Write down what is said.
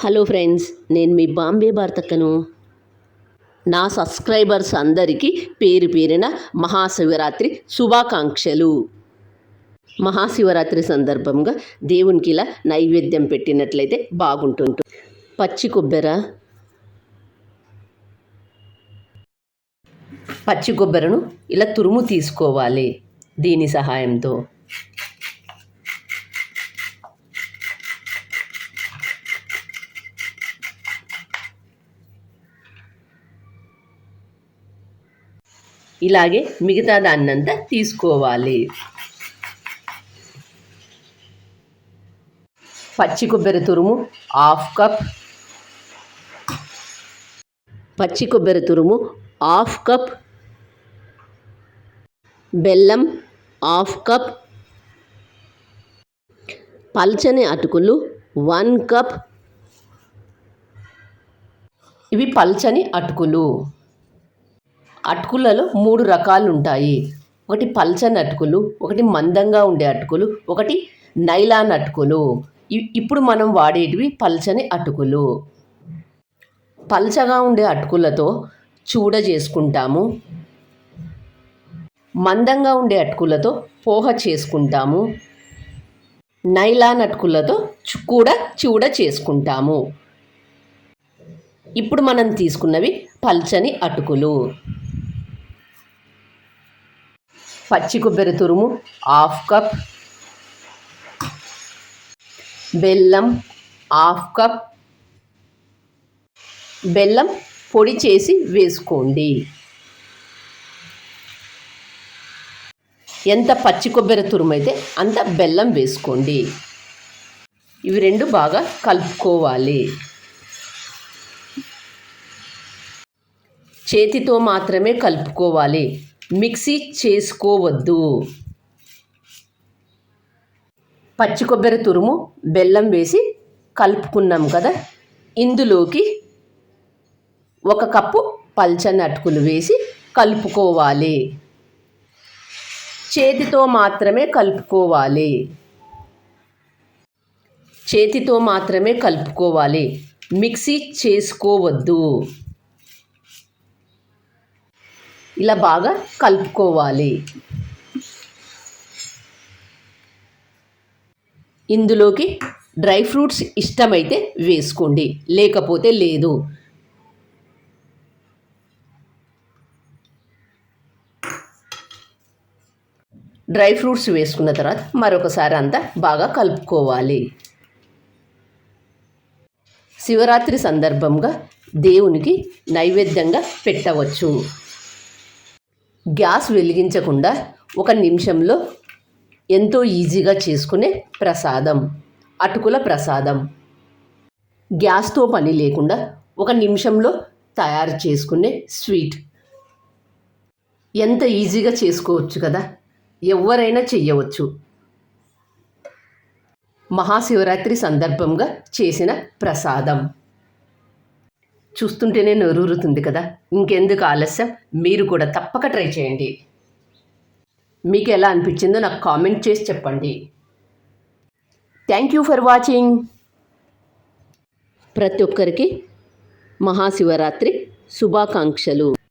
Hello friends నేను మీ బాంబే భారతక్కను. నా subscribers అందరికీ పేరు పేరిన మహాశివరాత్రి శుభాకాంక్షలు. మహాశివరాత్రి సందర్భంగా దేవునికి ఇలా నైవేద్యం పెట్టినట్లయితే బాగుంటుంది పచ్చి కొబ్బరి. పచ్చి కొబ్బరిను ఇలా తురుము తీసుకోవాలి దీని సహాయంతో. ఇలాగే మిగతా దాన్నంతా తీసుకోవాలి. పచ్చి కొబ్బరి తురుము హాఫ్ కప్. పచ్చి కొబ్బరి తురుము హాఫ్ కప్. బెల్లం హాఫ్ కప్. పల్చని అటుకులు వన్ కప్. ఇవి పల్చని అటుకులు. అటుకులలో మూడు రకాలు ఉంటాయి ఒకటి పల్చని అటుకులు ఒకటి మందంగా ఉండే అటుకులు ఒకటి నైలాన్ అటుకులు. ఇప్పుడు మనం వాడేటివి పల్చని అటుకులు. పల్చగా ఉండే అటుకులతో చూడ చేసుకుంటాము. మందంగా ఉండే అటుకులతో పోహ చేసుకుంటాము. నైలాన్ అటుకులతో కూడా చూడ చేసుకుంటాము. ఇప్పుడు మనం తీసుకున్నవి పల్చని అటుకులు. పచ్చి కొబ్బరి తురుము హాఫ్ కప్ బెల్లం హాఫ్ కప్ బెల్లం పొడి చేసి వేసుకోండి. ఎంత పచ్చి కొబ్బరి తురుము అయితే అంత బెల్లం వేసుకోండి. ఇవి రెండు బాగా కలుపుకోవాలి. చేతితో మాత్రమే కలుపుకోవాలి. మిక్సీ చేసుకోవద్దు. పచ్చి కొబ్బరి తురుము బెల్లం వేసి కలుపుకున్నాం కదా. ఇందులోకి ఒక కప్పు పల్చని అటుకులు వేసి కలుపుకోవాలి. చేతితో మాత్రమే కలుపుకోవాలి. చేతితో మాత్రమే కలుపుకోవాలి. మిక్సీ చేసుకోవద్దు. ఇలా బాగా కలుపుకోవాలి. ఇందులోకి డ్రై ఫ్రూట్స్ ఇష్టమైతే వేసుకోండి. లేకపోతే లేదు. డ్రై ఫ్రూట్స్ వేసుకున్న తర్వాత మరొకసారి అంతా బాగా కలుపుకోవాలి. శివరాత్రి సందర్భంగా దేవునికి నైవేద్యంగా పెట్టవచ్చు. గ్యాస్ వెలిగించకుండా ఒక నిమిషంలో ఎంతో ఈజీగా చేసుకునే ప్రసాదం అటుకుల ప్రసాదం. గ్యాస్తో పని లేకుండా ఒక నిమిషంలో తయారు చేసుకునే స్వీట్. ఎంత ఈజీగా చేసుకోవచ్చు కదా? ఎవరైనా చెయ్యవచ్చు. మహాశివరాత్రి సందర్భంగా చేసిన ప్రసాదం. చూస్తుంటేనే నొరూరుతుంది కదా. ఇంకెందుకు ఆలస్యం? మీరు కూడా తప్పక ట్రై చేయండి. మీకు ఎలా అనిపించిందో నాకు కామెంట్ చేసి చెప్పండి. Thank you for watching. ప్రతి ఒక్కరికి మహాశివరాత్రి శుభాకాంక్షలు.